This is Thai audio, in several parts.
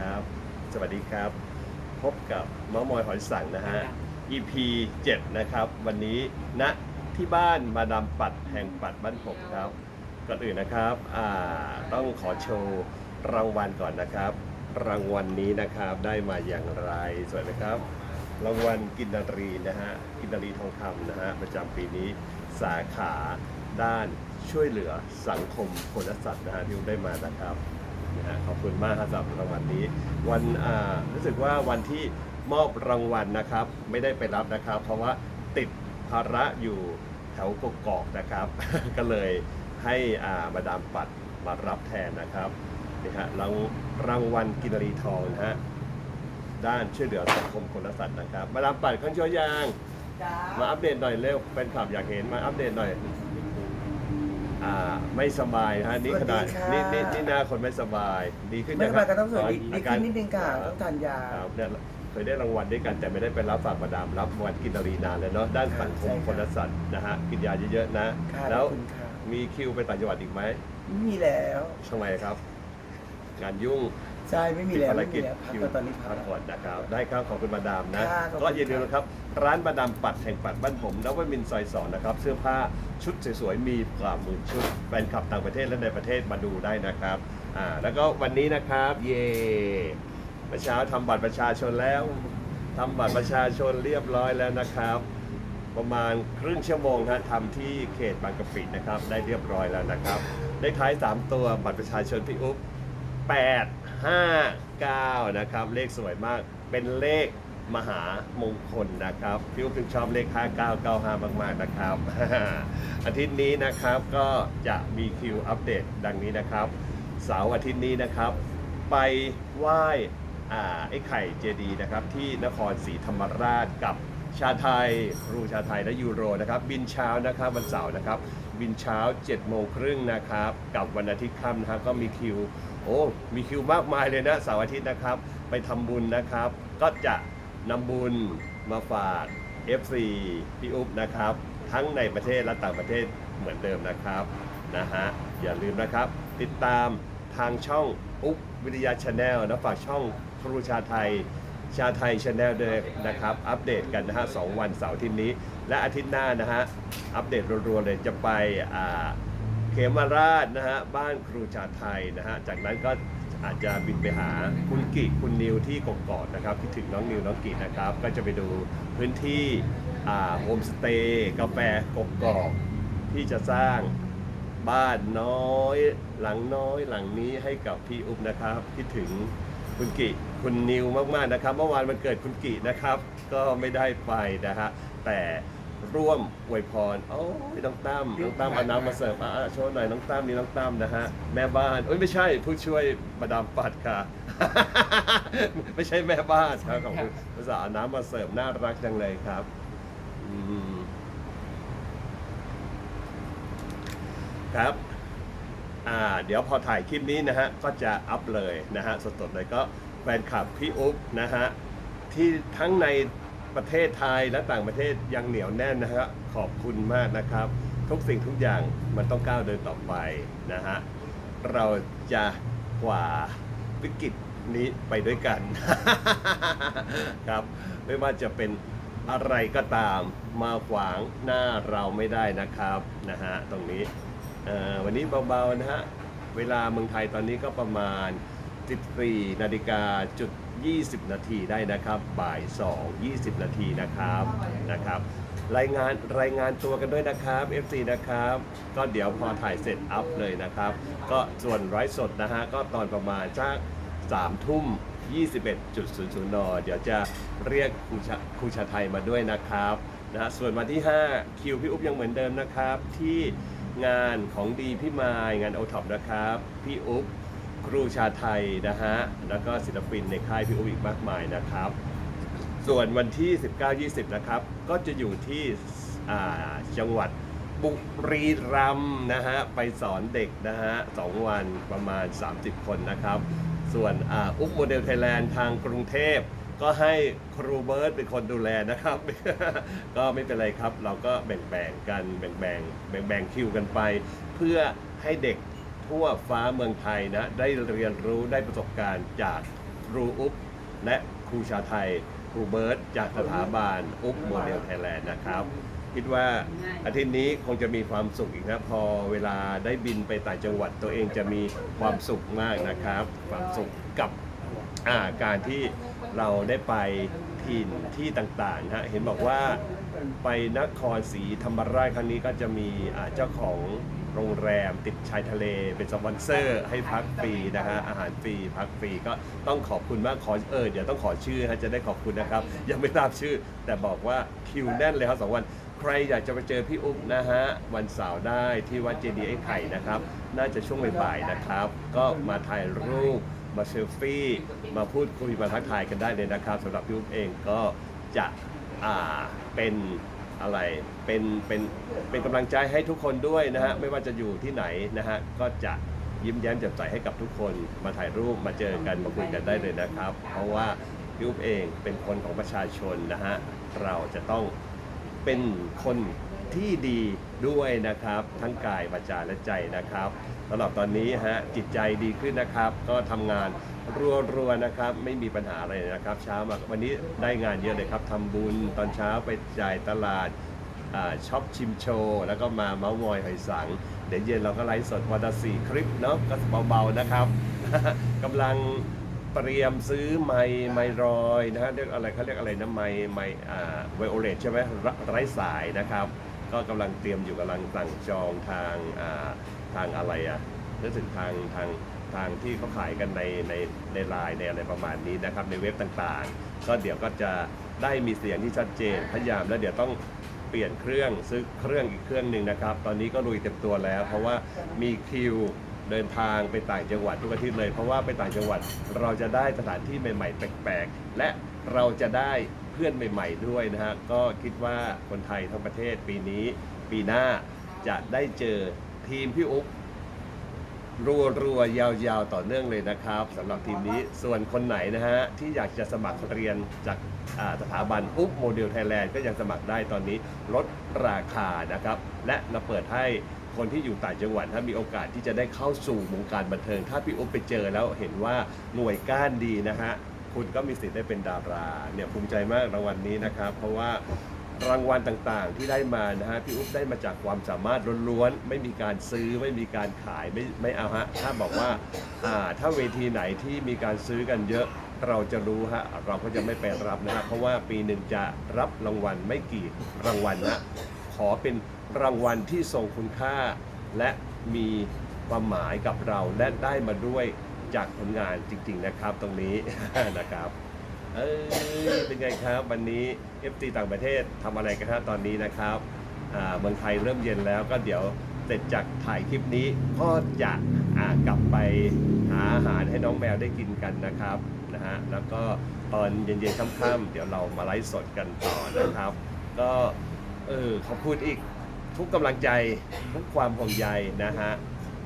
ครับ สวัสดีครับ พบกับเมอมอยหอยสังนะฮะ EP 7 นะครับ วันนี้ณที่บ้านมาดามปัดแห่งปัดบ้านผมครับ ก่อนอื่นนะครับอ่าต้องขอโชว์รางวัลก่อนนะครับ รางวัลนี้นะครับได้มาอย่างไรสวยไหมครับ รางวัลกินนารีนะฮะกินนารีทองคำนะฮะประจำปีนี้สาขาด้านช่วยเหลือสังคมคนและสัตว์นะฮะที่ได้มานะครับ นะฮะขอบคุณมากครับสำหรับรางวัลนี้ วันอ่ารู้สึกว่าวันที่มอบรางวัลนะครับ ไม่ได้ไปรับนะครับ เพราะว่าติดภาระอยู่แถวกกอกนะครับ ก็เลยให้อ่ามาดามปัดมารับแทนนะครับนี่ฮะรางรางวัลกินนารีทองนะฮะด้านช่วยเหลือสังคมคนและสัตว์นะครับ มาดามปัดขึ้นช่วยยาง จ้ามาอัปเดตหน่อยเร็วแฟนคลับอยากเห็นมาอัปเดตหน่อย อ่าไม่สบายนะฮะนี่ขนาดนี่นี่นี่หน้าคนไม่สบายดีขึ้นไม่ยังสบายก็ต้องสวยดีอาดีการขึ้นนิดนึงค่ะต้องทานยา ครับเนี่ยเคยได้รางวัลด้วยกันแต่ไม่ได้ไปรับฝากมาดามรับรางวัลกินนารีนานเลยเนาะด้านสังคมใช่ครับคนและสัตว์นะฮะกินยาเยอะๆนะ ค่ะแล้วขอบคุณค่ะมีคิวไปต่างจังหวัดอีกไหมไม่มีแล้ว ทำไมครับ งานยุ่ง ใช่ไม่มีแล้วภารไม่กิมีจแล้วพักคิวก็ตอนนี้พัพักกผ่อนนะครับ ได้ครับขอบคุณมาดามนะ ค่ะขอบคุณ ก็อย่าลืมนะครับ ร้านมาดามปัดแห่งปัดบ้านผมนวมินทร์ซอยสองนะครับ เสื้อผ้าชุดสวยๆ มีกว่าหมื่นชุด แฟนคลับต่างประเทศและในประเทศมาดูได้นะครับ อ่า แล้วก็วันนี้นะครับ เย่เมื่อเช้าทำบัตรประชาชนแล้วทำบัตรประชาชนเรียบร้อยแล้วนะครับ ประมาณครึ่งชั่วโมงฮะทำที่เขตบางกะปินะครับ ได้เรียบร้อยแล้วนะครับเลขท้าย 3 ตัวบัตรประชาชนพี่อุ๊บ8 5 9 นะครับ เลขสวยมาก เป็นเลขมหามงคลนะครับพี่อุ๊บถึงชอบเลข 5995 มาก ๆ นะครับ อาทิตย์นี้นะครับก็จะมีคิวอัปเดตดังนี้นะครับ เสาร์อาทิตย์นี้นะครับ ไปไหว้อ่าไอ้ไข่เจดีย์นะครับ ที่นครศรีธรรมราชกับชาไทยครูชาไทยและยูโรนะครับ บินเช้านะครับวันเสาร์นะครับ บินเช้า7โมงครึ่งนะครับ กับวันอาทิตย์ค่ำนะครับก็มีคิว โอ้มีคิวมากมายเลยนะเสาร์อาทิตย์นะครับ ไปทำบุญนะครับ ก็จะนำบุญมาฝาก FC พี่อุ๊บนะครับ ทั้งในประเทศและต่างประเทศเหมือนเดิมนะครับนะฮะอย่าลืมนะครับ ติดตามทางช่องอุ๊บวิทยาชาแนลนะฝากช่องครูชาไทยชาไทยชาแนลด้วยนะครับ อัปเดตกันนะฮะสองวันเสาร์ทิตย์นี้ และอาทิตย์หน้านะฮะ อัปเดตรัวๆเลยจะไปอ่า เขมราชนะฮะบ้านครูชาไทยนะฮะจากนั้นก็อาจจะบินไปหาคุณกิคุณนิวที่กกอกนะครับคิดถึงน้องนิวน้องกินะครับ ก็จะไปดูพื้นที่โฮมสเตย์กาแฟกกอกที่จะสร้างบ้านน้อยหลังน้อยหลังนี้ให้กับพี่อุ๊บนะครับ คิดถึงคุณกิคุณนิวมากๆนะครับ เมื่อวานมันเกิดคุณกินะครับ ก็ไม่ได้ไปนะฮะแต่ ร่วมอวยพรโอ้ยน้องตั้มน้องตั้มเอาน้ำมาเสิร์ฟอะโชว์หน่อยน้องตั้มนี่น้องตั้มนะฮะแม่บ้านเอ้ยไม่ใช่ผู้ช่วยมาดามปัดค่ะ ไม่ใช่แม่บ้านครับขอบคุณภาษาห์เอาน้ำมาเสิร์ฟน่ารักจังเลยครับอืมครับอ่าเดี๋ยวพอถ่ายคลิปนี้นะฮะก็จะอัพเลยนะฮะสดๆเลยก็แฟนคลับพี่อุ๊บนะฮะที่ทั้งใน ประเทศไทยและต่างประเทศยังเหนียวแน่นนะฮะขอบคุณมากนะครับ ทุกสิ่งทุกอย่างมันต้องก้าวเดินต่อไปนะฮะเราจะกว่าวิกฤตนี้ไปด้วยกันครับไม่ว่าจะเป็นอะไรก็ตามมาขวางหน้าเราไม่ได้นะครับนะฮะตรงนี้วันนี้เบาๆนะฮะเวลาเมืองไทยตอนนี้ก็ประมาณ 14นาฬิกาจุด20 นาทีได้นะครับ บ่าย 2 20 นาทีนะครับนะครับ รายงานรายงานตัวกันด้วยนะครับ FC นะครับ ก็เดี๋ยวพอถ่ายเสร็จอัพเลยนะครับ ก็ส่วนไลฟ์สดนะฮะ ก็ตอนประมาณสัก3ทุ่ม21.00น เดี๋ยวจะเรียกครูชาครูชาไทยมาด้วยนะครับนะฮะส่วนวันที่ 5 คิวพี่อุ๊บยังเหมือนเดิมนะครับ ที่งานของดีพี่มายงานโอท็อปนะครับ พี่อุ๊บ ครูชาไทยนะฮะ แล้วก็ศิลปินในค่ายพี่อุ๊บอีกมากมายนะครับ ส่วนวันที่ 19-20 นะครับ ก็จะอยู่ที่จังหวัดบุรีรัมย์นะฮะ ไปสอนเด็กนะฮะสองวันประมาณ 30 คนนะครับ ส่วนอุ๊บโมเดลไทยแลนด์ทางกรุงเทพก็ให้ครูเบิร์ตเป็นคนดูแลนะครับ ก็ไม่เป็นไรครับ เราก็แบ่งๆกันแบ่งๆแบ่งๆคิวกันไป เพื่อให้เด็ก ทั่วฟ้าเมืองไทยนะได้เรียนรู้ได้ประสบการณ์จากครูอุ๊บและครูชาไทยครูเบิร์ตจากสถาบันอุ๊บโมเดลไทยแลนด์นะครับคิดว่าอาทิตย์นี้คงจะมีความสุขอีกนะพอเวลาได้บินไปต่างจังหวัดตัวเองจะมีความสุขมากนะครับ ความสุขกับอาการที่เราได้ไปถิ่นที่ต่างๆนะฮะเห็นบอกว่าไปนครศรีธรรมราชครั้งนี้ก็จะมีอ่าเจ้าของโรงแรมติดชายทะเลเป็นสปอนเซอร์ให้พักฟรีนะฮะอาหารฟรีพักฟรีก็ต้องขอบคุณมากขอเออเดี๋ยวต้องขอชื่อฮะจะได้ขอบคุณนะครับ ยังไม่ทราบชื่อ แต่บอกว่าคิวแน่นเลยครับสองวัน ใครอยากจะไปเจอพี่อุ๊บนะฮะวันเสาร์ได้ที่วัดเจดีย์ไอ้ไข่นะครับ น่าจะช่วงบ่ายๆนะครับ ก็มาถ่ายรูป มาเซลฟี่มาพูดคุยมาทักทายกันได้เลยนะครับสำหรับพี่อุ๊บเองก็จะอ่าเป็นอะไรเป็นเป็นเป็นกำลังใจให้ทุกคนด้วยนะฮะไม่ว่าจะอยู่ที่ไหนนะฮะก็จะยิ้มแย้มแจ่มใสให้กับทุกคนมาถ่ายรูปมาเจอกันมาคุยกันได้เลยนะครับ เพราะว่าพี่อุ๊บเองเป็นคนของประชาชนนะฮะเราจะต้องเป็นคนที่ดีด้วยนะครับ ทั้งกายวาจาและใจนะครับ สำหรับตอนนี้ฮะจิตใจดีขึ้นนะครับ ก็ทำงานรัวๆนะครับ ไม่มีปัญหาอะไรนะครับ เช้ามาวันนี้ได้งานเยอะเลยครับทำบุญตอนเช้าไปจ่ายตลาดช็อปชิมโชว์แล้วก็มาเมาส์มอยหอยสัง เดี๋ยวเย็นเราก็ไลฟ์สดวันละสี่คลิปเนาะก็เบาๆนะครับกำลังเตรียมซื้อไมค์ไมค์รอยนะฮะเรียกอะไรเขาเรียกอะไรนะไมค์ไมค์อ่าไวโอเลตใช่ไหมไร้สายนะครับ ก็กำลังเตรียมอยู่กำลังสั่งจองทางทางอะไรอะนึกถึงทางทางทางที่เขาขายกันในในในไลน์ในอะไรประมาณนี้นะครับในเว็บต่างๆ ก็เดี๋ยวก็จะได้มีเสียงที่ชัดเจนพยายามแล้วเดี๋ยวต้องเปลี่ยนเครื่องซื้อเครื่องอีกเครื่องหนึ่งนะครับ ตอนนี้ก็ลุยเต็มตัวแล้ว เพราะว่ามีคิวเดินทางไปต่างจังหวัดทุกอาทิตย์เลย เพราะว่าไปต่างจังหวัดเราจะได้สถานที่ใหม่ๆ แปลกๆ และเราจะได้ พื่อนใหม่ ๆ ด้วยนะฮะก็คิดว่าคนไทยทั้งประเทศปีนี้ปีหน้าจะได้เจอทีมพี่อุ๊บรัวรัวๆยาวๆ ต่อเนื่องเลยนะครับสำหรับทีมนี้ส่วนคนไหนนะฮะ ที่อยากจะสมัครเรียนจากาสถาบันอุ๊บโมเดลไทยแลนด์ก็ยังสมัครได้ตอนนี้ลดราคานะครับ และเราเปิดให้คนที่อยู่ต่างจังหวัดถ้ามีโอกาสที่จะได้เข้าสู่วงการบันเทิง ถ้าพี่อุ๊บไปเจอแล้วเห็นว่าหน่วยก้านดีนะฮะ คุณก็มีสิทธิ์ได้เป็นดาราเนี่ยภูมิใจมากรางวัลนี้นะครับ เพราะว่ารางวัลต่างๆ ที่ได้มานะฮะพี่อุ๊บได้มาจากความสามารถล้วนๆไม่มีการซื้อไม่มีการขายไม่ไม่เอาฮะถ้าบอกว่าอ่าถ้าเวทีไหนที่มีการซื้อกันเยอะเราจะรู้ฮะเราก็จะไม่ไปรับนะฮะเพราะว่าปีหนึ่งจะรับรางวัลไม่กี่รางวัลนะขอเป็นรางวัลที่ทรงคุณค่า และมีความหมายกับเราและได้มาด้วย จากผลงานจริง ๆ นะครับตรงนี้ นะครับ เอ้ยเป็นไงครับวันนี้ FT ต่างประเทศทำอะไรกันฮะตอนนี้นะครับอ่าเมืองไทยเริ่มเย็นแล้วก็เดี๋ยวเสร็จจากถ่ายคลิปนี้ก็จะอ่ากลับไปหาอาหารให้น้องแมวได้กินกันนะครับนะฮะแล้วก็ตอนเย็นๆค่ำๆเดี๋ยวเรามาไลฟ์สดกันต่อนะครับ ก็เออขอบคุณอีกทุกกำลังใจทุกความห่วงใยนะฮะ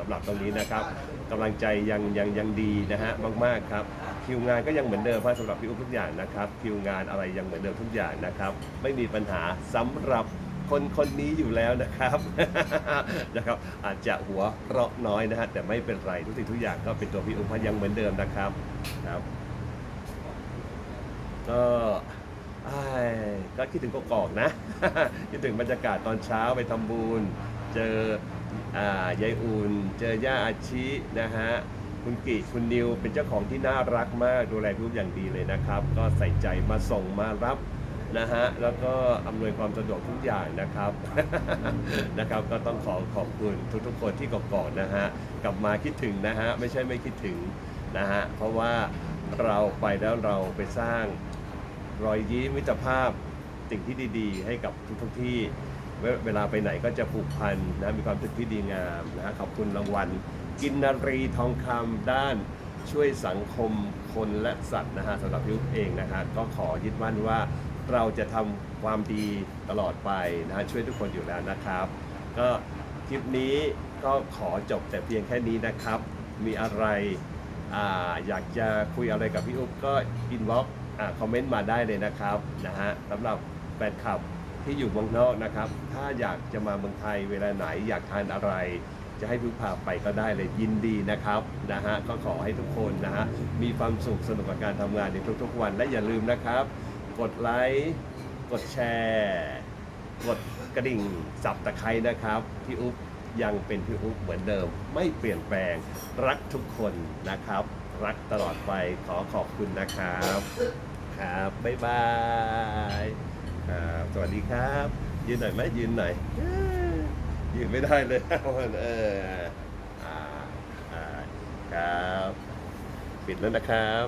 สำหรับตรงนี้นะครับกำลังใจยังยังยังดีนะฮะมากๆครับคิวงานก็ยังเหมือนเดิมครับสำหรับพี่อุ๊บทุกอย่างนะครับคิวงานอะไรยังเหมือนเดิมทุกอย่างนะครับไม่มีปัญหาสำหรับคนคนนี้อยู่แล้วนะครับ นะครับ อาจจะหัวเราะน้อยนะฮะแต่ไม่เป็นไรทุกสิ่งทุกอย่างก็เป็นตัวพี่อุ๊บยังเหมือนเดิมนะครับครับก็อ้ายก็คิดถึงกกอกนะคิดถึงบรรยากาศตอนเช้าไปทำบุญ เจออ่ายายอุ่น เจอย่าอาชินะฮะคุณกิคุณนิวเป็นเจ้าของที่น่ารักมากดูแลพี่อุ๊บอย่างดีเลยนะครับ ก็ใส่ใจมาส่งมารับนะฮะแล้วก็อำนวยความสะดวกทุกอย่างนะครับนะครับก็ต้องขอขอบคุณทุกๆคนที่กกอกนะฮะกลับมาคิดถึงนะฮะไม่ใช่ไม่คิดถึงนะฮะเพราะว่าเราไปแล้วเราไปสร้างรอยยิ้มมิตรภาพสิ่งที่ดีๆ ให้กับทุกๆที่ เวลาไปไหนก็จะผูกพันนะมีความรู้สึกที่ดีงามนะฮะขอบคุณรางวัล กินนารีทองคำด้านช่วยสังคมคนและสัตว์นะฮะสำหรับพี่อุ๊บเองนะฮะก็ขอยึดมั่นว่าเราจะทำความดีตลอดไปนะฮะช่วยทุกคนอยู่แล้วนะครับ ก็คลิปนี้ก็ขอจบแต่เพียงแค่นี้นะครับ มีอะไรออยากจะคุยอะไรกับพี่อุ๊บก็อินบ็อกคอมเมนต์มาได้เลยนะครับนะฮะสำหรับแฟนคลับ ที่อยู่เมืองนอกนะครับ ถ้าอยากจะมาเมืองไทยเวลาไหนอยากทานอะไร จะให้พี่อุ๊บพาไปก็ได้เลยยินดีนะครับนะฮะก็ขอให้ทุกคนนะฮะมีความสุขสนุกกับการทำงานในทุกๆ วันและอย่าลืมนะครับ กดไลค์กดแชร์ กดกระดิ่งสับตะไคร้นะครับพี่อุ๊บยังเป็นพี่อุ๊บเหมือนเดิม ไม่เปลี่ยนแปลงรักทุกคนนะครับ รักตลอดไปขอขอบคุณนะครับ ครับบ๊ายบาย ครับสวัสดีครับ ยืนหน่อยไหมยืนหน่อยยยืนไม่ได้เลยเอออ่าอ่าครับ ปิดแล้วนะครับ